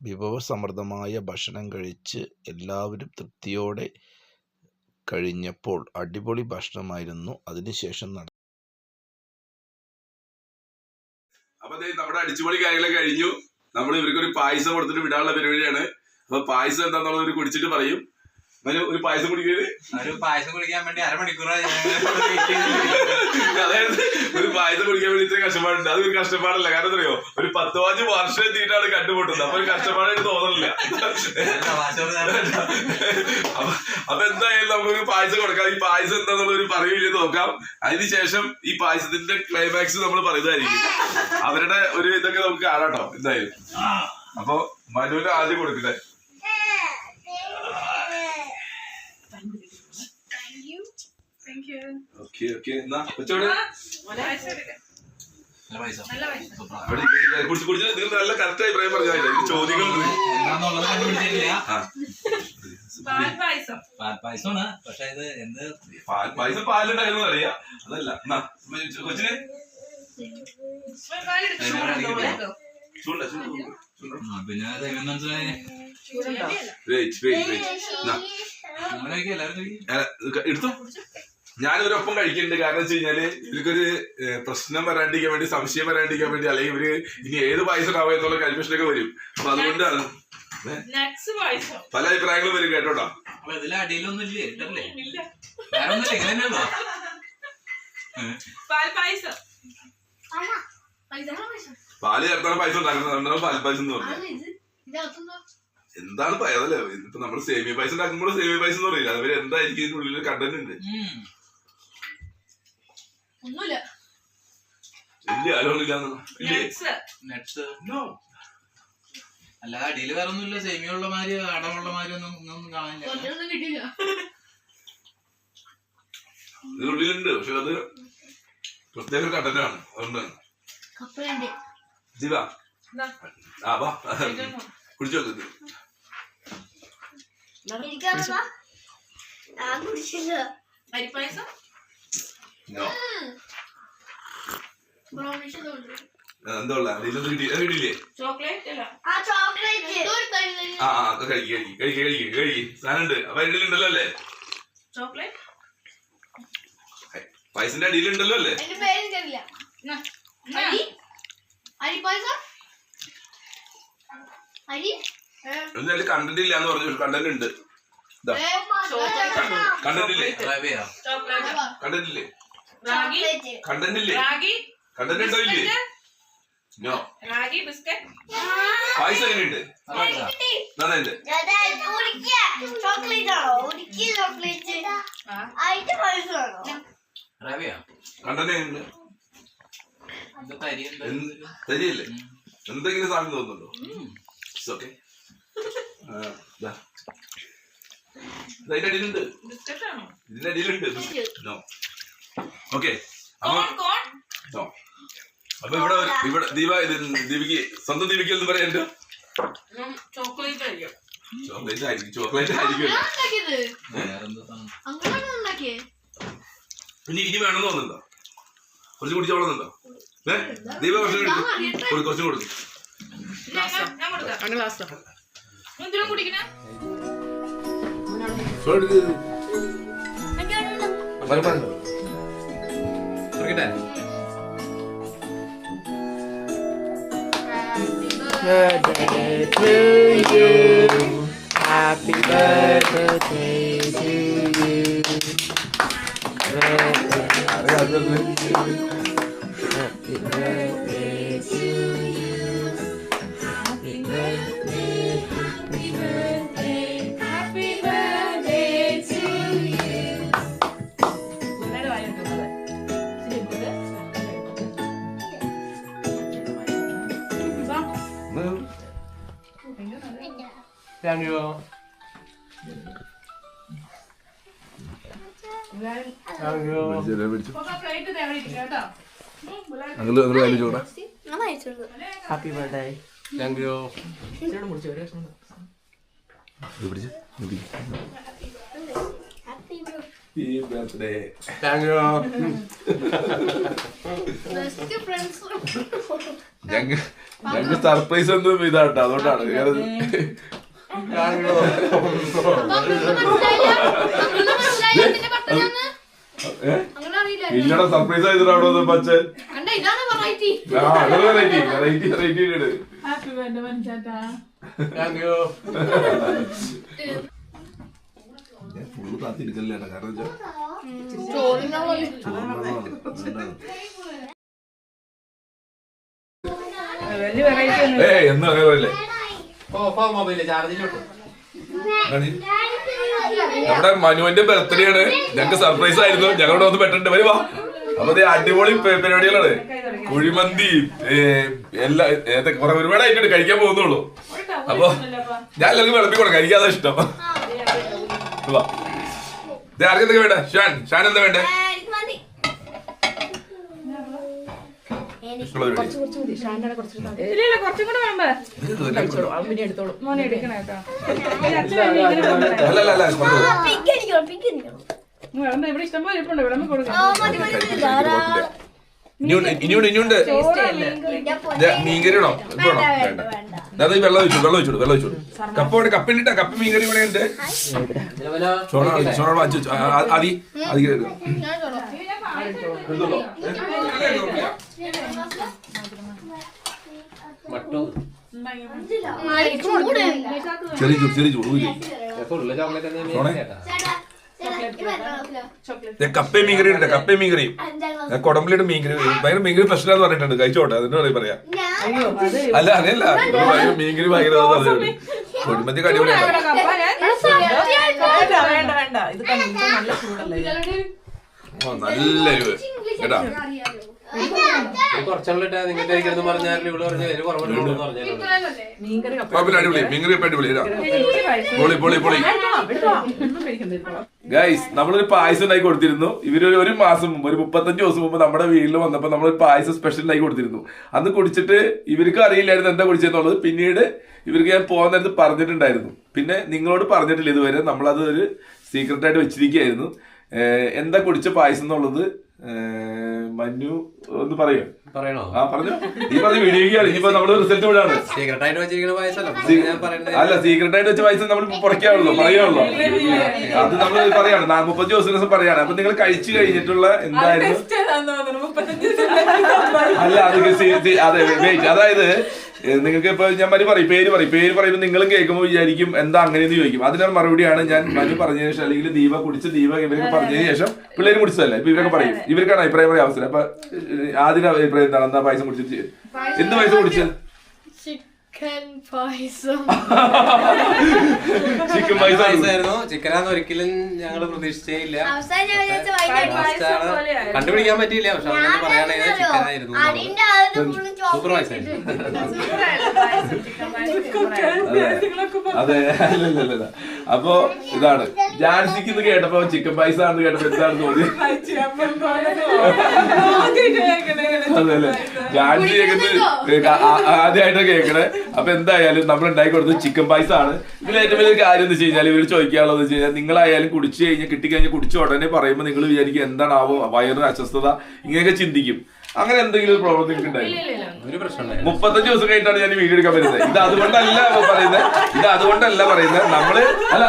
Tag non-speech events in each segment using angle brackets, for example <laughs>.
വിഭവസമൃദ്ധമായ ഭക്ഷണം കഴിച്ച് എല്ലാവരും തൃപ്തിയോടെ കഴിഞ്ഞപ്പോൾ അടിപൊളി ഭക്ഷണമായിരുന്നു. അതിനുശേഷം നട അപ്പൊ നമ്മുടെ അടിച്ചുപൊളി കാര്യങ്ങളൊക്കെ കഴിഞ്ഞു. നമ്മൾ ഇവർക്ക് ഒരു പായസം കൊടുത്തിട്ട് വിടാനുള്ള പരിപാടിയാണ്. അപ്പൊ പായസം എന്താന്നുള്ളത് ഒരു കുടിച്ചിട്ട് പറയും. ഒരു പായസം കുടിക്കരുത് ഒരു പായസം കുടിക്കാൻ വേണ്ടി അരമണിക്കൂറായി <laughs> അതായത് ഒരു പായസം കുടിക്കാൻ വേണ്ടി ഇത്ര കഷ്ടപ്പാടുണ്ട്. അത് ഒരു കഷ്ടപ്പാടല്ല. കാരണം അറിയോ ഒരു പത്ത് വാച്ച് വർഷം എത്തിയിട്ടാണ് കണ്ടുമുട്ടുന്നത്. അപ്പൊ ഒരു കഷ്ടപ്പാടായിട്ട് തോന്നണില്ല. അപ്പൊ എന്തായാലും നമുക്കൊരു പായസം കൊടുക്കാം. ഈ പായസം എന്താണെന്നുള്ള ഒരു പറയൂല നോക്കാം. അതിനുശേഷം ഈ പായസത്തിന്റെ ക്ലൈമാക്സ് നമ്മൾ പറയുന്നതായിരിക്കും. അവരുടെ ഒരു ഇതൊക്കെ നമുക്ക് കാണാട്ടോ എന്തായാലും. അപ്പൊ മനുവിന് ആദ്യം കൊടുക്കട്ടെ. Okay okay. എന്നാ കൊച്ചോട് നല്ല പൈസ. നല്ല പൈസ. അവിടെ ഇരിക്ക്. കുടിച്ച് കുടിച്ച്. നിങ്ങൾ നല്ല കറക്റ്റ് അഭിപ്രായം പറഞ്ഞാൽ ചോദ്യങ്ങൾ എന്താന്നുള്ളത് കണ്ടുപിടിച്ചിട്ടില്ല. ആ. പാൽ പായസം. പാൽപ്പായസമാണ് പക്ഷെ ഇത് എന്ത്? പാൽ പായസം പാലുണ്ടായിരുന്നു അറിയാം. അതല്ല. കൊച്ചിന്? പിന്നെ മനസ്സിലായി? എടുത്തോ? ഞാനൊരൊപ്പം കഴിക്കുന്നുണ്ട്. കാരണം വെച്ച് കഴിഞ്ഞാൽ ഇവർക്കൊരു പ്രശ്നം വരാണ്ടിരിക്കാൻ വേണ്ടി സംശയം വരാണ്ടിരിക്കാൻ വേണ്ടി അല്ലെങ്കിൽ ഇവർ ഇനി ഏത് പായസം ഉണ്ടാവും എന്നുള്ള കൺഫ്യൂഷനൊക്കെ വരും. അപ്പൊ അതുകൊണ്ടാണ്. പല അഭിപ്രായങ്ങളും വരും കേട്ടോട്ടോ പായസം? പാൽ ചേർത്താണ് പൈസ ഉണ്ടാക്കുന്നത്? പാൽപ്പായസം പാൽ പൈസ എന്ന് പറഞ്ഞു? എന്താണ് പൈസ അതല്ലേ ഇപ്പൊ നമ്മൾ സേമിയ പൈസ ഉണ്ടാക്കുമ്പോൾ സേമിയ പൈസ എന്ന് പറയില്ല? അവർ എന്തായിരിക്കും ഇതിനുള്ളിൽ ഉള്ളിൽ കണ്ടന്റ് ഉണ്ട്. ഒന്നുമില്ല. ഇല്ല അലോണില്ലാന്ന് ഇല്ലേ No. അല്ലാതെ അടിയിൽ വേറെ ഒന്നുമില്ല സേമിയുള്ള മാതിരി അടമുള്ള മാതിരി ഒന്നും ഒന്നും കാണില്ല ഒന്നിനൊന്നും കിട്ടിയില്ല. ഇതിനുള്ളിലുണ്ട് പക്ഷെ അത് പ്രത്യേക കടലാണ് അതുകൊണ്ട് ജീവ ഇതാ. ആ വാ ഇതൊന്നും. കുടിച്ചു നോക്ക് ഇത്. അരിപ്പായസം. No. ആ, എന്താ ഉള്ള ഇതിലൊന്നും കിട്ടി അത് കിട്ടിയില്ലേ? ചോക്ലേറ്റ് അല്ല. ആ ആ അത് കഴിക്ക് കഴിക്ക് കഴിക്ക് കഴിക്ക് കഴിക്ക്. സാധനം ഉണ്ട് അപ്പൊ അടിയിലുണ്ടല്ലോ അല്ലേ? ചോക്ലേറ്റ്. പൈസന്റെ അടിയിലുണ്ടല്ലോ അല്ലേ? എന്നാ. എന്നാ. എന്തായാലും കണ്ടന്റ് ഇല്ല എന്ന് പറഞ്ഞു കണ്ടന്റ് ഉണ്ട്. കണ്ടന്റ് ഇല്ലേ? റവയോ കണ്ടന്റ് ഇല്ലേ റാഗി. കണ്ടന്റ് ഇല്ലേ? റാഗി. കണ്ടന്റ് ഉണ്ടോ ഇല്ലേ. No ragi biscuit. പായസം എങ്ങനെയുണ്ട് നന്നായിട്ട് എന്തെങ്കിലും സാധനം തോന്നുന്നുണ്ടോ? ഓക്കെ ഇതിന്റെ അടിയിലുണ്ട്? ഇതിന്റെ അടിയിലുണ്ട്. നോ. ഓക്കെ അപ്പൊ ഇവിടെ ഇവിടെ ദീപ ഇത് ദീപിക്ക് സ്വന്തം ദീപിക്ക് എന്ന് പറയണ്ട ഉം, ചോക്ലേറ്റ് ആയിരിക്കും. ചോക്ലേറ്റ് ആയിരിക്കും ചോക്ലേറ്റ് ആയിരിക്കും. വേറെന്താ സാധനം? ഇനി വേണമെന്ന് തോന്നുന്നുണ്ടോ? കുറച്ച് കുടിച്ചോളുന്നുണ്ടോ ഏ? ദീപ കുറച്ച് കൊടുക്കും. കുറച്ചും കൊടുക്കും. ഇല്ല, at that. Birthday to you. Happy birthday to you. Happy birthday to you. Happy birthday. Happy birthday. പിടിച്ച്. Happy birthday thank you best friends ഞങ്ങ ഞങ്ങൾക്ക് സർപ്രൈസ് ഒന്നും ഇതാട്ടോ. അതുകൊണ്ടാണ്. Thank you? ഇല്ലടാ സർപ്രൈസ് ആയതിനാ അവിടെ വന്നപ്പോ അച്ഛൻ. ഇതാണ് വെറൈറ്റി വെറൈറ്റി വെറൈറ്റി വെറൈറ്റി ഉണ്ട് ഹാപ്പി ബർത്ത്ഡേ മനുഷ്യാട്ടാ താങ്ക് യു ഫുള്ള് കാത്തിരിക്കല്ലേ കാരണം വലിയ വെറൈറ്റി ഏ എന്ന് അങ്ങനെ പറയില്ലേ? ഓ ഫോ മൊബൈൽ ചാർജിലോട്ട്. നമ്മുടെ മനുവിന്റെ ബർത്ത്ഡേ ആണ്. ഞങ്ങൾക്ക് സർപ്രൈസ് ആയിരുന്നു. ഞങ്ങളുടെ ഒന്ന് പെട്ടിട്ടുണ്ട്. വരുവാ അപ്പൊ അടിപൊളി പരിപാടികളാണ്. കുഴിമന്തി എല്ലാ ഏതൊക്കെ കുറെ ഒരുപാട് ആയിട്ടുണ്ട് കഴിക്കാൻ പോകുന്നുള്ളൂ. അപ്പൊ ഞാൻ എല്ലാവർക്കും വിളമ്പി കൊടുക്കാം. എനിക്കതാ ഇഷ്ടം. ആർക്കെന്തൊക്കെ വേണ്ട? ഷാൻ. ഷാൻ എന്താ വേണ്ടേ എനിക്ക് മതി ഇഷ്ടമുള്ള പരിപാടി. ഇല്ല ഇല്ല കുറച്ചും കൂടെ വേണ്ട മോനെ എടുക്കണം കേട്ടോ ഈ കുറച്ച് മതി. പിങ്ക് അടിക്കണം? ഇങ്ങ് വിളമ്പ് ഇവിടെ ഇഷ്ടം പോലെ ഇരിപ്പുണ്ട് കൊടുക്കാം. ഇനിയുണ്ട് ഇനിയുണ്ട് ഇനിയുണ്ട്. മീൻകറി വേണോ വേണ്ട വെള്ളം വെള്ളം കപ്പ മീൻകറി ഇവിടെ ഉണ്ട്. ചോറ ചോറ വാങ്ങിച്ചു അതി ചെറിയ ചൂട് ചെറിയ ചൂട് കപ്പയും മീൻകറി ഉണ്ട് കപ്പയും മീൻകറിയും. കൊടമ്പലിയുടെ മീൻകറി ഭയങ്കര മീൻകറി സ്പെഷ്യലാന്ന് പറഞ്ഞിട്ടുണ്ട്. കഴിച്ചോട്ടെ അതിന്റെ പറയും. പറയാ അല്ല അതല്ല മീൻകറി ഭയങ്കര കുടുംബത്തിൽ അടിപൊളിയാണ്. കേട്ടാ. കഴിക്കരുത് ഇവിടെ പറഞ്ഞു കുഴപ്പമില്ല അടിപൊളി മീൻകറി ഇപ്പൊ അടിപൊളി പൊളി പൊളി പൊളി. ഗൈസ് നമ്മളൊരു പായസം ഉണ്ടാക്കി കൊടുത്തിരുന്നു. ഇവർ ഒരു മാസം മുമ്പ് ഒരു മുപ്പത്തഞ്ച് ദിവസം മുമ്പ് നമ്മുടെ വീട്ടിൽ വന്നപ്പോൾ നമ്മൾ പായസം സ്പെഷ്യൽ ഉണ്ടാക്കി കൊടുത്തിരുന്നു. അന്ന് കുടിച്ചിട്ട് ഇവർക്ക് അറിയില്ലായിരുന്നു എന്താ കുടിച്ചെന്നുള്ളത് പിന്നീട് ഇവർക്ക് ഞാൻ പോകാൻ നേരത്ത് പറഞ്ഞിട്ടുണ്ടായിരുന്നു. പിന്നെ നിങ്ങളോട് പറഞ്ഞിട്ടില്ല ഇതുവരെ. നമ്മളത് ഒരു സീക്രട്ടായിട്ട് വെച്ചിരിക്കുകയായിരുന്നു. എന്താ കുടിച്ച പായസം എന്നുള്ളത് മഞ്ഞു ഒന്ന് പറയോ. പറയണോ? ആ പറഞ്ഞു. ഈ പറഞ്ഞ വീഡിയോ ഇനിയിപ്പോ നമ്മൾ റിസൾട്ട് വിടാണ് സീക്രട്ട് ആയിട്ട് വെച്ചിരിക്കുന്ന പായസമല്ല? അല്ല സീക്രട്ട് ആയിട്ട് വെച്ച പായസം നമ്മൾ പുറക്കാണല്ലോ പറയാണല്ലോ അത് നമ്മൾ പറയാണ്. നാ- മുപ്പത് ദിവസം ദിവസം പറയാണ്. അപ്പൊ നിങ്ങൾ കഴിച്ചു കഴിഞ്ഞിട്ടുള്ള എന്തായിരുന്നു? അല്ല അത് അതെ വെയിറ്റ് അതായത് നിങ്ങൾക്ക് ഇപ്പൊ ഞാൻ മരി പറയും പേര് പറയും. പേര് പറയുമ്പോൾ നിങ്ങളും കേൾക്കുമ്പോൾ വിചാരിക്കും എന്താ അങ്ങനെയെന്ന് ചോദിക്കും. അതിനൊരു മറുപടിയാണ് ഞാൻ മനു പറഞ്ഞതിന് ശേഷം അല്ലെങ്കിൽ ദീപ കുടിച്ച് ദീപ ഇവരൊക്കെ പറഞ്ഞതിന് ശേഷം പിള്ളേര് കുടിച്ചതല്ലേ? ഇപ്പൊ ഇവരൊക്കെ പറയും. ഇവർക്കാണ് അഭിപ്രായം പറയാൻ അവസരം. അപ്പൊ ആദ്യം അഭിപ്രായം എന്താണ് എന്താ പൈസ കുടിച്ചിട്ട് എന്ത് പൈസ കുടിച്ചത് <laughs> ചിക്കൻ പായസം. ചിക്കൻ പായസം. പായസമായിരുന്നു ചിക്കനാന്ന് ഒരിക്കലും ഞങ്ങൾ പ്രതീക്ഷിച്ചേ ഇല്ല. കണ്ടുപിടിക്കാൻ പറ്റിയില്ല. പക്ഷെ അങ്ങനെ പറയാനായിരുന്നു ചിക്കനായിരുന്നു <laughs> ആയിരുന്നു സൂപ്പർ ചോക്ലേറ്റ് പായസമായിരുന്നു അതെ. അല്ലല്ലല്ല. അപ്പൊ ഇതാണ്. ജാൻസിക്ക് ഇത് കേട്ടപ്പോ ചിക്കൻ പായസ ആണെന്ന് കേട്ടപ്പോ എന്താണ് തോന്നി? <laughs> അതെ അല്ലെ? ജാൻസി കേൾക്കുന്നത് ആദ്യമായിട്ട് കേൾക്കണേ. അപ്പൊ എന്തായാലും നമ്മൾ ഉണ്ടാക്കി കൊടുത്തത് ചിക്കൻ പായസം ആണ്. ഇതിൽ ഏറ്റവും വലിയ കാര്യം എന്ന് വെച്ച് കഴിഞ്ഞാൽ ഇവർ ചോദിക്കാനുള്ളത് വെച്ച് കഴിഞ്ഞാൽ നിങ്ങളായാലും കുടിച്ചു കഴിഞ്ഞാൽ കിട്ടിക്കഴിഞ്ഞാൽ കുടിച്ച ഉടനെ പറയുമ്പോൾ നിങ്ങൾ വിചാരിക്കും എന്താണാവോ വയറിന് അസ്വസ്ഥത ഇങ്ങനെയൊക്കെ ചിന്തിക്കും. അങ്ങനെ എന്തെങ്കിലും ഒരു പ്രോബ്ലം നിങ്ങൾക്ക് ഉണ്ടായിരുന്നു ഒരു മുപ്പത്തഞ്ച് ദിവസം കഴിഞ്ഞിട്ടാണ് ഞാൻ വീഡിയോ എടുക്കാൻ വരുന്നത്. ഇത് അതുകൊണ്ടല്ല പറയുന്നത്. ഇത് അതുകൊണ്ടല്ല പറയുന്നത്. നമ്മൾ അല്ല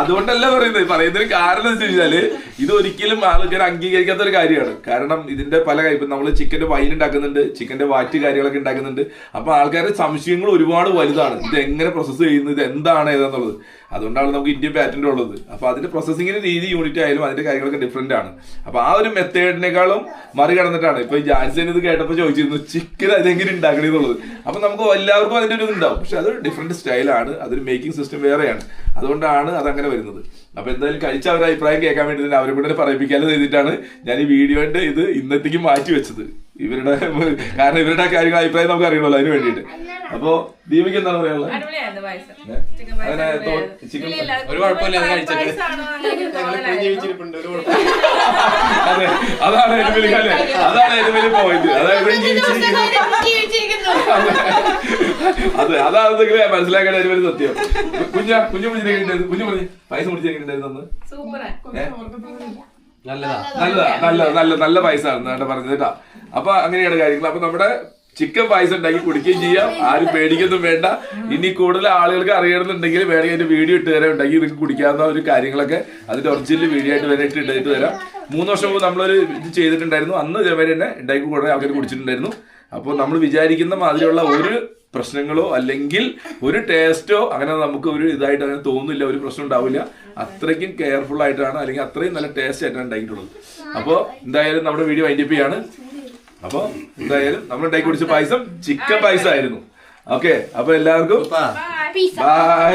അതുകൊണ്ടല്ല പറയുന്നത്. പറയുന്നൊരു കാരണം എന്ന് വെച്ച് ഇത് ഒരിക്കലും ആൾക്കാർ അംഗീകരിക്കാത്ത ഒരു കാര്യമാണ്. കാരണം ഇതിന്റെ പല കാര്യം നമ്മൾ നമ്മൾ ചിക്കന്റെ വൈൻ ഉണ്ടാക്കുന്നുണ്ട് ചിക്കന്റെ വാറ്റ് കാര്യങ്ങളൊക്കെ ഉണ്ടാക്കുന്നുണ്ട്. അപ്പൊ ആൾക്കാരുടെ സംശയങ്ങൾ ഒരുപാട് വലുതാണ്. ഇത് എങ്ങനെ പ്രോസസ്സ് ചെയ്യുന്നത് ഇത് എന്താണ് ഏതാന്നുള്ളത്. അതുകൊണ്ടാണ് നമുക്ക് ഇന്ത്യൻ പാറ്റന്റ് ഉള്ളത്. അപ്പോൾ അതിന്റെ പ്രോസസ്സിങ്ങിന്റെ രീതി യൂണിറ്റ് ആയാലും അതിന്റെ കാര്യങ്ങളൊക്കെ ഡിഫറെന്റ് ആണ്. അപ്പോൾ ആ ഒരു മെത്തേഡിനേക്കാളും മറികടന്നിട്ടാണ്. ഇപ്പൊ ഈ ജാൻസൻ ഇത് കേട്ടപ്പോൾ ചോദിച്ചിരുന്നു ചിക്കൻ അതെങ്ങനെ ഉണ്ടാക്കണേ എന്നുള്ളത്? അപ്പൊ നമുക്ക് എല്ലാവർക്കും അതിന്റെ ഒരു ഇതുണ്ടാവും. പക്ഷെ അതൊരു ഡിഫറെന്റ് സ്റ്റൈലാണ് അതൊരു മേക്കിംഗ് സിസ്റ്റം വേറെയാണ്. അതുകൊണ്ടാണ് അത് അങ്ങനെ വരുന്നത്. അപ്പൊ എന്തായാലും കഴിച്ച അവരുടെ അഭിപ്രായം കേൾക്കാൻ വേണ്ടി തന്നെ അവരെ കൂടെ പറയിപ്പിക്കാതെ ചെയ്തിട്ടാണ് ഞാൻ ഈ വീഡിയോന്റെ ഇത് ഇന്നത്തേക്ക് മാറ്റി വെച്ചത്. ഇവരുടെ കാരണം ഇവരുടെ കാര്യങ്ങൾ അഭിപ്രായം നമുക്ക് അറിയണമല്ലോ അതിന് വേണ്ടിയിട്ട്. അപ്പൊ ദീപിക്ക് എന്താണ് പറയാനുള്ളത്? അങ്ങനെ ചിക്കൻ അതെ അതാണ് ഏറ്റവും വലിയ കാര്യം. അതാണ് ഏറ്റവും വലിയ പോയിന്റ് അതായത് ഇവൻ ജീവിച്ചിരിക്കുന്നു ജീവിച്ചിരിക്കുന്നു. അതെ അതാണെന്നെങ്കിൽ മനസ്സിലാക്കേണ്ട ഏറ്റവും വലിയ സത്യം. കുഞ്ഞ കുഞ്ഞു മുടിച്ചിട്ടുണ്ടായിരുന്നു കുഞ്ഞു പറഞ്ഞു പൈസ മുടിച്ചിട്ടുണ്ടായിരുന്നു അന്ന്? സൂപ്പറാ നല്ലതാ. നല്ല നല്ല നല്ല പൈസ ആണ് പറഞ്ഞത് കേട്ടാ. അപ്പൊ അങ്ങനെയാണ് കാര്യങ്ങൾ. അപ്പൊ നമ്മുടെ ചിക്കൻ പായസം ഉണ്ടാക്കി കുടിക്കുകയും ചെയ്യാം. <laughs> ആരും പേടിക്കൊന്നും വേണ്ട. ഇനി കൂടുതൽ ആളുകൾക്ക് അറിയണമെന്നുണ്ടെങ്കിൽ വേണമെങ്കിൽ അതിന്റെ വീഡിയോ ഇട്ട് തരാം. ഉണ്ടാക്കി നിങ്ങൾക്ക് കുടിക്കാവുന്ന ഒരു കാര്യങ്ങളൊക്കെ അതിന്റെ ഒറിജിനൽ വീഡിയോ ആയിട്ട് വരെ ഇട്ട് ഇട്ട് തരാം. മൂന്ന് വർഷം മുമ്പ് നമ്മളൊരു ഇത് ചെയ്തിട്ടുണ്ടായിരുന്നു. അന്ന് ഇതേവരെ തന്നെ ഉണ്ടാക്കി കൂടുതൽ ആൾക്കാർ കുടിച്ചിട്ടുണ്ടായിരുന്നു. അപ്പോൾ നമ്മൾ വിചാരിക്കുന്ന മാതിരിയുള്ള ഒരു പ്രശ്നങ്ങളോ അല്ലെങ്കിൽ ഒരു ടേസ്റ്റോ അങ്ങനെ നമുക്ക് ഒരു ഇതായിട്ട് അങ്ങനെ തോന്നുന്നില്ല ഒരു പ്രശ്നം ഉണ്ടാവില്ല. അത്രയ്ക്കും കെയർഫുൾ ആയിട്ടാണ് അല്ലെങ്കിൽ അത്രയും നല്ല ടേസ്റ്റ് ആയിട്ടാണ് ഉണ്ടായിട്ടുള്ളത്. അപ്പോൾ എന്തായാലും നമ്മുടെ വീഡിയോ വൈൻഡപ്പ് ചെയ്യാണ്. അപ്പോൾ എന്തായാലും നമ്മൾ ഉണ്ടാക്കി കുടിച്ച പായസം ചിക്കൻ പായസം ആയിരുന്നു. ഓക്കെ അപ്പൊ എല്ലാവർക്കും ബൈ